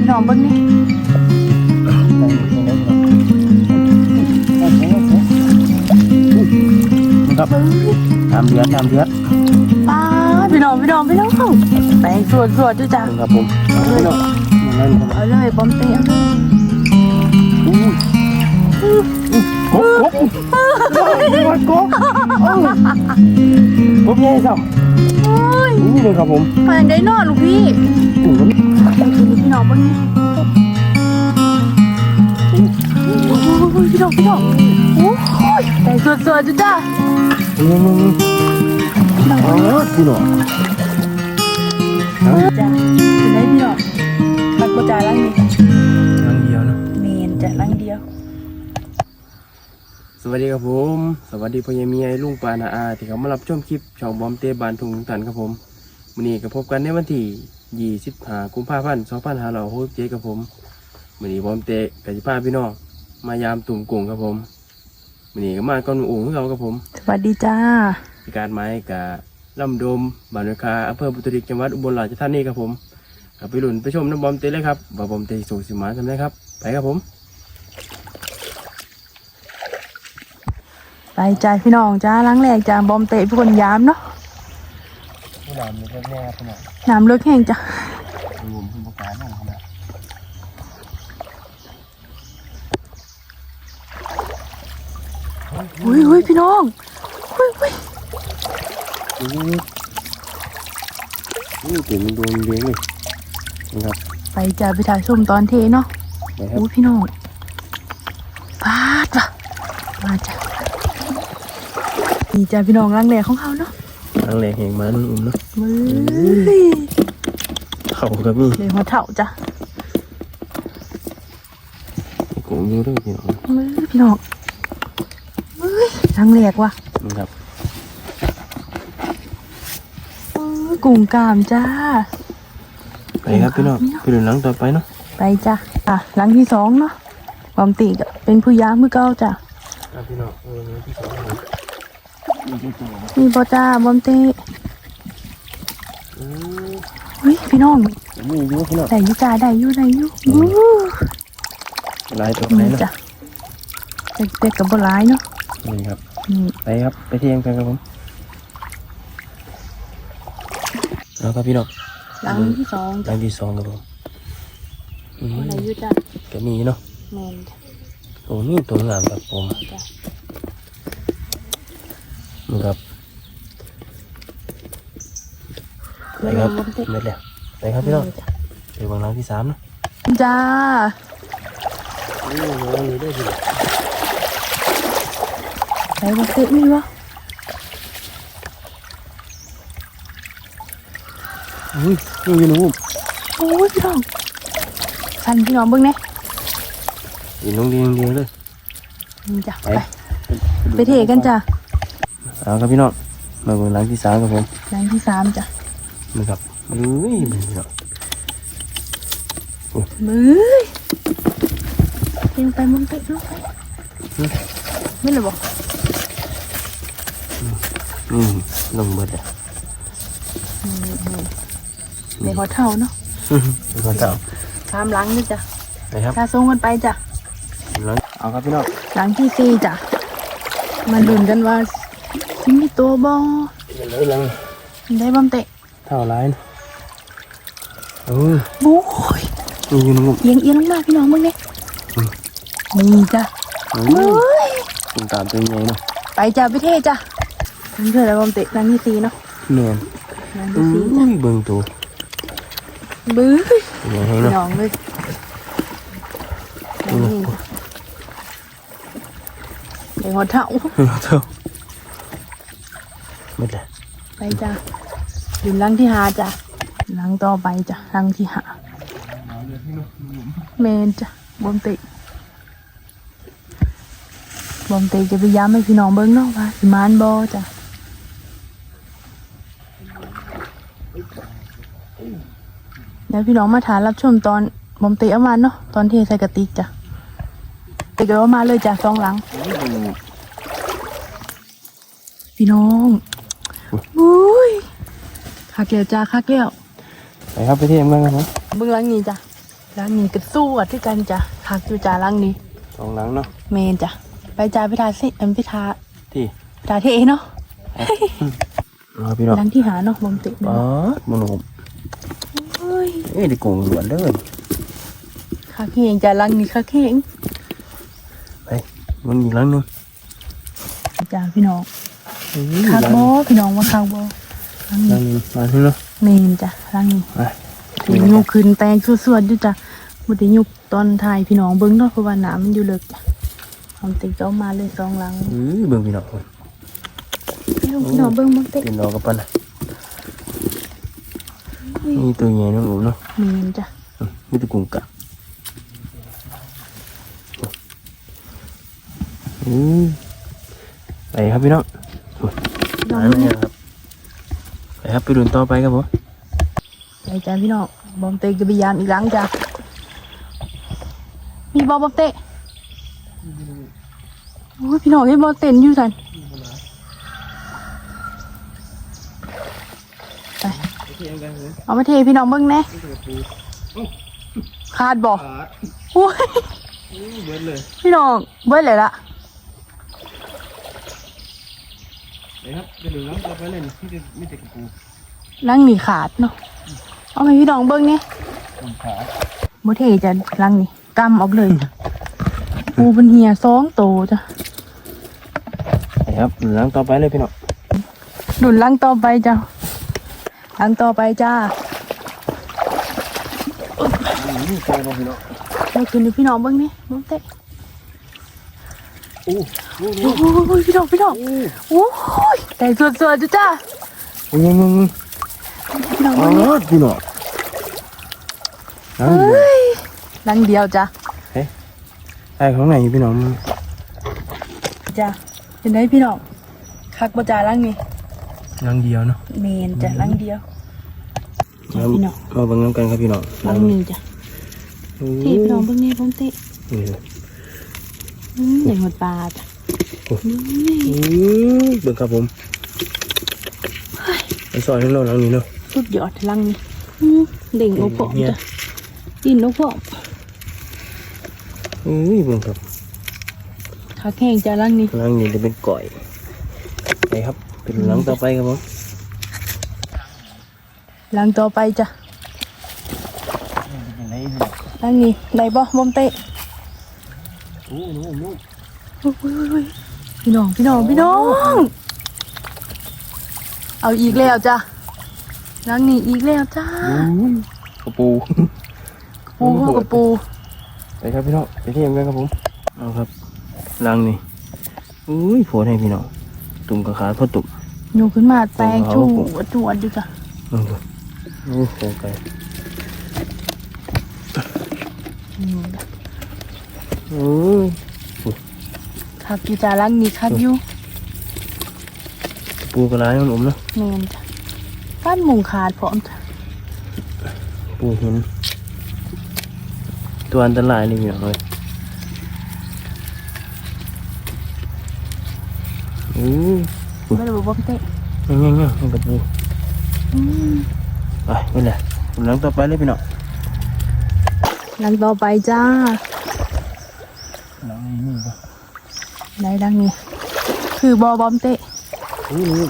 พี่น้องเบิ่งนี่นะครับน้ำเดือดน้ำเดือดป้าดพี่น้องพี่น้องพี่น้องแปลงสวดสวดด้วยจ้ะครับผมพี่น้องนั่นครับเอาเลยบอมเตะเอาเลยกบกบกบกบกบใหญ่ซ้โอ้ยำนี่เลยครับผมแปลงได้นอนลูกพี่อู้หูเอากิ นนี่พี่น้องเบิ่งนี่โอ้ยพี่น้องพี่น้องโอ้ยแปลงสวดสวจ้ะจ้ะอืมอ๋อพี่น้องจ้ะเป็นไรพี่น้องมัดบ่จ่ายลังนี่จ้ะน้ำเดียวเนาะเมนจ้ะลังเดียว สวัสดีครับผม สวัสดีพ่อใหญ่เมียลุงปานาอาที่เขามารับชมคลิปช่องบอมเตบานทุงทุงตันครับผมวันนี้ก็พบกันในวันที่ 25กุมภาพันธ์2567ครับผมวันนี้บอมเตกับจิพาพี่น้องมายามตุ่มกุ้งครับผมวันนี้ก็มาก่อนอุ่งของเราครับผม สวัสดีจ้าพิการไม้กับลำโดมบานเวคาอำเภอบุตริกจังหวัดอุบลราชธานีครับผมกับไปหลุนไปชมน้ำบอมเตเลยครับว่าบอมเตสูงสิมาทำได้ครับ ไปครับผม ไปจ้าพี่น้องจ้าล้างแรกจ้าบอมเตะพี่คนยามเนาะผู้ นำมีแค่แน่ขนาดน้ำเลือกแห้งจ้ะรวมผู้ประกาศนั่งขนาดอุ้ยอุ้ยพี่น้องอุ้ยอุ้ยนี่นี่เก่งโดนเลี้ยงเลยนะครับไปจ้าไปถ่ายชมตอนเทเนาะไปครับอุ้ยพี่น้องปาดว่ะมาจ้ะนี่จ้าพี่น้องล้างแรกของเขาเนาะ ทางแหลกแห่งมานุ่นอุ่มเนาะมือเข่ากับนี่เลยหัวเถ่าจ้ะกงอยู่ด้วยพี่น้องมือพี่น้องมือล้างแรกว่ะนะครับมือกุ้งกามจ้าไปครับพี่น้องไปหลุนหลังต่อไปเนาะไปจ้ะอะหลังที่สองเนาะบอมติก็เป็นผู้ยามมือเก้าจ้ะครับพี่น้องเออที่สอง เลยนี่ที่สองนี่บอจ้าบอมติอืมอุ้ยพี่น้องนี่อยู่พี่น้องได้อยูจ้าได้อยู่ได้อยู่ลายตัวไหนเนาะเด็กกับบหลายเนาะนี่ครับไปครับไปเที่ยงกันครับผมแล้วครับพี่น้องหลังที่สองหลังที่สองครับผมอืมได้อยู่จ้ะก็มีเนาะแมนโอ้นี่ตัวงามครับผมจ้ะ นี่ครับไปแล้วคเรารับบอมติเม็ดแล้วไปครับพี่น้องไปวางหลังที่สามเนาะจ้านี่วางอยู่ด้วยพี่น้องไหนบอมติมีวะอุ้ยนี่อยู่นุ่มโอ้ยพี่น้องสันพี่น้องเบิ่งเนี่ยอยู่นุ่มเรียงเรียงเลยนี่จ้ะไปไปไปเทกันจ้ะ เอาครับพี่น้องมาเบิ่งหลังที่สามครับผมหลังที่สามจ้ะนี่ครับอุ้ยพี่น้องมือเพียงไปบอมติลูกไปไม่เลยบอกอืมลงเบิดเลยในหัวเท่าเนาะเป็นคนเจ้าตามหลังด้วยจ้ะนะครับถ้าส่งกันไปจ้ะหลังเอาครับพี่น้องหลังที่สี่จ้ะมาดุนกันว่า สิมีตัวบอเลยหลังได้บอมเตะเท่าไรเออโอ้ยนี่อยู่นุ่มเอียงเอียงลงมาพี่น้องมึงเนี่ยนี่จ้ะอืเฮ้มยคุณตามตัวใหญ่เนาะไปจ้ะไปเทจ้ะนี่คืออะไรบอมเตะหลังที่สีเนาะแม่นหลังอุ้ที่สี่จ้ะยเบิ่งตัวบื้อเป็นไงให้พี่น้องเลยเดี๋ยวหัวเท่าหัวเท่า ไม่เลยไปจ้ะอยู่ลังที่หาจ้ะลังต่อไปจ้ะลังที่หาเมนจ้ะบอมตะบอมตะจะพยายามให้พี่น้องเบิ้งเนาะว่าสิมานบอจ้ะเดี๋ยวพี่น้องมาถามรับชมตอนบอมตะเอามาเนาะตอนเทใส่กระติกจ้ะเตะเอามาเลยจ้ะสองหลัง พี่น้อง อุ้ยคักแก้วจ้าคักแก้วไปครับไปเที่ยงกันครับผมเบื้องหลังนี้จ้ะล้างนี้ก็สู้อะที่กันจ้ะคักอยู่จ้าล้างนี้สองหลังเนาะเมนจ้ะไปจ้าไปทาสิเอ็มไปทาที่ไปทาเทเนาะรอพี่น้องล้างที่หาเนาะบอมติดอ๋อเนาะมันหนุ่มเฮ้ยเอ้ยได้กุ้งหลวนเด้อคักเฮงจ้าล้างนี้คักเฮงไปมันอีกหลังหนึงจ้าพี่น้องอื้อ คักหลังบ่พี่น้องว่าคักบ่ล้างหลันี้งหนึงมาที่เนาะเมนจ้ะล้างนี้ไปถึงยุกขึ้นแตงสวดๆอยู่จ้ะบ่ได้ยุกตอนถ่ายพี่น้องเบิ่งเนาะเพราะว่าน้ำมันอยู่ลึกจ้ะบอมติดก็เอามาเลยสองหลังอื้อเบิ่งพี่น้องพี่น้องพี่น้องเบิ่งบอมติดเป็นดอกกับปันน่ะนี่ตัวใหญ่น้องหนูเนาะเมนจ้ะอืมนี่ตัวกุ้งกะอือไปครับพี่น้อง พี่น้องมาเบิ่งแล้วครับไปครับไปดูต่อไปครับผมใจจ้ะพี่น้องบอมเตะก็พยายามอีกหลังจ้ะมีบอลบอมเตะโอ้ยพี่น้องให้บอลเต้นอยู่สันไปเอามาเทพี่น้องเบิ่งแหน่ขาดบ่โอ้ยเบิดเลยพี่น้องเบิ่เลยละ นะครับไปดูน้องต่อไปเลยนี่จะไม่แต่กระปูลังนี่ขาดเนาะเอาให้พี่น้องเบิ่งเนี่ยต้นขาบ่เทจะลังนี่กำออกเลยจ้ะปูเป็นเหียสองโตจ้ะไปครับดูน้องต่อไปเลยพี่น้องหนุนลังต่อไปจ้ะลังต่อไปจ้านี่ใจบ่พี่น้องเดี๋ยวขึ้นให้พี่น้องเบิ่งนี่เบิ่งเตะโอ้โหโอ้ยพี่น้องพี่น้องโอ้ยแต่สวดๆจ้ะจ้าโอ้ยยังยังพี่น้องอ๋อเบิ่งนี่พี่น้องน้ำเฮ้ยลังเดียวจ้ะใช่ข้างในพี่น้องจ้ะเป็นไงพี่น้องคักบ่จ้าลังนี่น้ำเดียวเนาะเมนจ้ะลังเดียวจ้ะพี่น้องมาเบิ่งน้ำกันครับพี่น้องลังนี้จ้ะโอ้เทพี่น้องเบิ่งนี่เบิ่งเตะ นี่อืมอย่างหมดปลาจ้ะนี่อืมเบิ่งครับผมไอ้ซอยนั่นเราหลังนี้เนาะสุดยอดลังนี่อืมเด่งโอ้โหเนี่ยจ้ะดินโอ้โหอุ้ยเบิ่งครับขาแข้งจ้ะลังนี่หลังนี้จะเป็นก่อยไปครับ เป็นหลังต่อไปครับผมลังต่อไปจ้ะเป็นไรลังนี่ได้บ่บอมเตะ โอ้โหโอ้โหโอ้ยโอ้ยโอ้ยพี่น้องพี่น้องพี่น้อง เอาอีกแล้วจ้ะลังนี่อีกแล้วจ้ากระปูปูเข้ากับปูไปครับพี่น้องไปเที่ยวกันครับผมเอาครับหลังนี่อุ้ยโผล่ให้พี่น้องตุ่มกระขาพ่อตุ่มโยกขึ้นมาแตกเอาชูผมจวดอยู่จ้ะลองดูโอ้โหไก่อืม โอ้ยคักอยู่จ้ะลังนี่คักอยู่ปูกระไรมันอมเนาะเมนจ้ะก้านหมุงขาดพร้อมจ้ะปูเห็นตัวอันตรายนี่อย่างเลยโอ้ยไม่ได้บอกบอมเตะยังยังยังมันกระปูอืมไปนี่แหละหลังต่อไปเลยพี่น้องลังต่อไปจ้า หลังนี้ปะไหนดังนี้ คือบอบอมเตะนี่นี่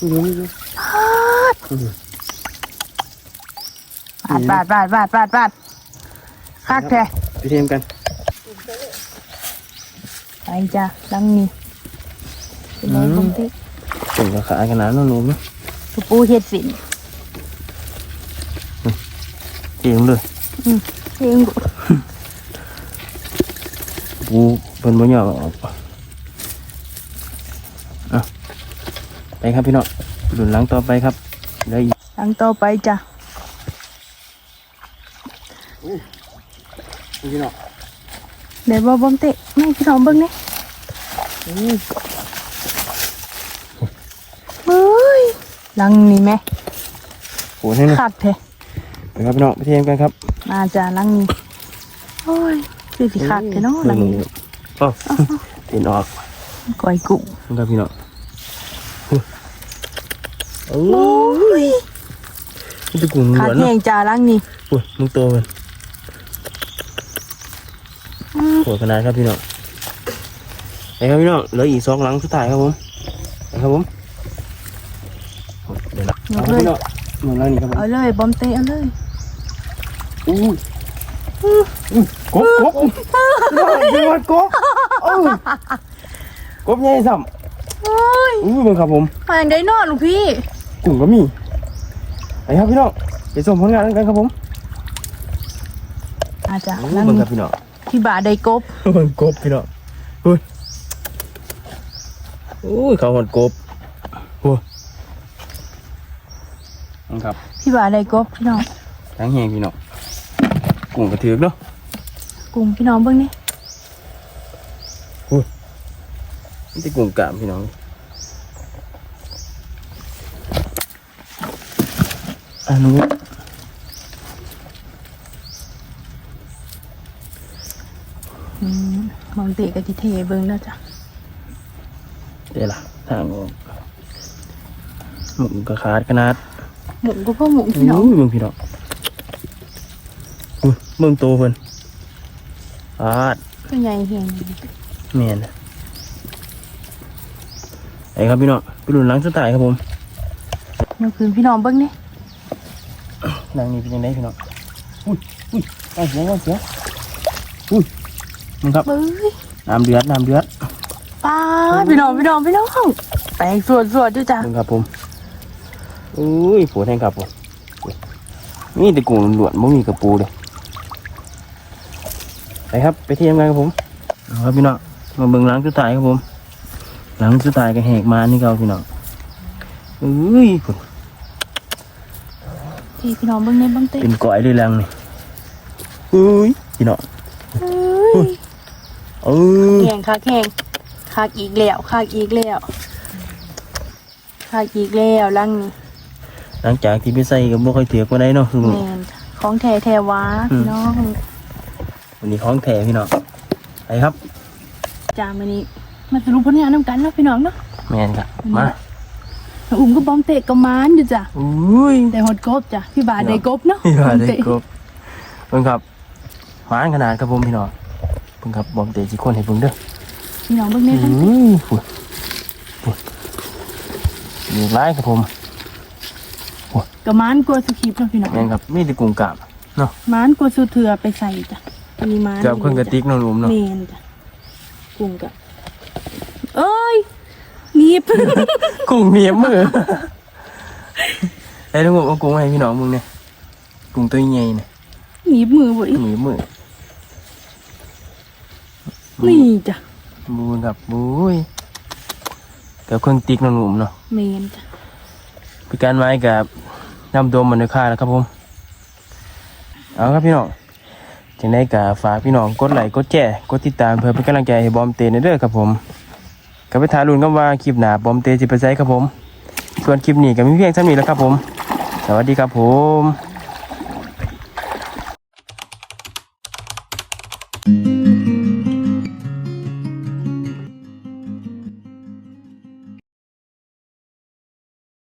นี่นี่นี่ปาดปาดปาดปาดปาดปาดคักแท้ไปเทียมกันไปจ้ะดังนี้เป็นบอบอมเตะส่งกระขาขนาดนั้นลงเนาะตัวปูเห็ดสินเทียมเลยอืมเองบุ ปูเป็นบ่ยอมออกอะไปครับพี่น้องหลุนหลังต่อไปครับได้อีกดังต่อไปจ้ะพี่น้องเดี๋ยวบอบอมเตะไม่พี่น้องเบิ้งเนี่ยเฮ้ยดังนี้ไหมโหให้หน่อยคักแท้ไปครับพี่น้องไปเทียมกันครับ มาจ้ะดังนี้โอ้ย คือสิคาดแท้เนาะหลังนี้โอ้เห็นออกก้อยกุ้งครับพี่น้องโอ้ยมันจะกุ้งเหมือนเนาะจ่าลังนี่โอ้ยมึงตัวมันโหดขนาดครับพี่น้องไอ้ครับพี่น้องเหลืออีกสองหลังสุดท้ายครับผมนะครับผมเดี๋ยวนะเอาเลยครับเอาเลยบอมเตะเอาเลยอู้ กบกบพี่บอลกบเอ้ากบใหญ่ซ้โอ้ยำอู้ยเบิ่งครับผมมาอย่างไดเนอนลูกพี่ กุ้งก็มีไปครับพี่น้องไปส่งผลงานกันครับผมอาจจะอู้นั่งเบิ่งครับพี่น้องพี่บาได้กบ เบิ่งกบพี่น้องอุ้ยอุ้ยเขาหดกบโอ้ยนั่นครับพี่บาได้กบพี่น้องทั้งแหงพี่น้อง กุ้งกระถือกเนาะกลุ่มพี่น้องเบิ่งนี่นี่จะกุ้งกามพี่น้องอันนู้นอืมบอมเตะกับจิเทเบิ่งแล้วจ้ะเดี๋ยวล่ะทางออกหมุนกระขาดขนาดหมุนก็พ่อหมุนพี่น้องอุ้ยเบิ่งพี่น้องอุ้ย เบิ่งโตเพิ่นอาดก็ใหญ่เห็นแม่นไอ้ครับพี่น้องไปรุ่นหลังสุดท้ายครับผมยกคืนพี่น้องเบิ่งนี่หลังนี้เป็นยังไงพี่น้องอุ้ยอุ้ยเอาเสียเอาเสียอุ้ยมึงครับเบ้ยน้ำเดือดน้ำเดือดป้าดพี่น้องพี่น้องพี่น้องแตกสวดสวดด้วยจ้ะมึงครับผมอุ้ยปวดแห้งครับผมอุ้ยมีแต่กุ้งล้วนๆไม่มีกระปูเลยไป ครับ ไปเที่ยวงานครับผมเอาครับพี่น้องมาเบิ่งหลังสุดท้ายครับผม หลังสุดท้ายก็แหกมานี่เขาพี่น้องอุ้ยพุ่นที่พี่น้องเบิ่งนี่เบิ่งเตะเป็นก้อยเลยแรงนี่อุ้ยพี่น้องเอ้ยเอ้ยแข่งคักแข่งคักอีกแล้วคักอีกแล้วคักอีกแล้วลังนี่หลังจากที่ไปใส่กับบ่ค่อยเถือกมาได้เนาะลุงแมนของแท้แท้ๆวะอืมพี่น้อง วันนี้ของแท้พี่น้องไปครับจามันนี้มาสรุปผลงานน้ำกันเนาะพี่น้องเนาะแมนครับมาน้องอุ้มก็บอมเตะกับมานอยู่จ้ะอุ้ยแต่หดกบจ้ะพี่บาทได้กบเนาะพี่ว่าบอมได้เตะครบเพิ่งครับหวานขนาดครับผมพี่น้องเพิ่งครับบอมเตะจีคนให้เพิ่งเด้อพี่น้องเบิ่งนี่อุ้ทั้งยฝุ่นฝุ่นมีหลายครับผมกับมานกลัวสุขีบเนาะพี่น้องแมนครับมีแต่กุ้งกาบเนาะมานกลัวสุเถือไปใส่จ้ะ มีมานเกือบเครื่องกระติกเนาะลุงเนาะเมนจ้ะกุ้งกับเอ้ยหนีบ กุ้งเหนียบมือไอ้ลุงบอกเอากุ้งมาให้พี่น้องมึงเนี่ยกุ้งตัวใหญ่เนี่ยหนีบมือบ่อีหนีบมือนี่จ้ะบูนครับบุ้ยกับเครื่องติ๊กน้องหนุ่มเนาะเมนจ้ะพิการไม้กับน้ำดมมันในค่าแล้วครับผม เอาครับพี่น้อง จังได้กาฝากพี่น้องกดไลค์กดแชร์กดติดตามเพื่อเป็นกำลังใจให้บอมเตนเด้อครับผมกับไปทารุนก็ว่าคลิปหนาบอมเตจิไปใช้ครับผม ส่วนคลิปนี้ก็มีเพียงเท่านี้แล้วครับผม สวัสดีครับผม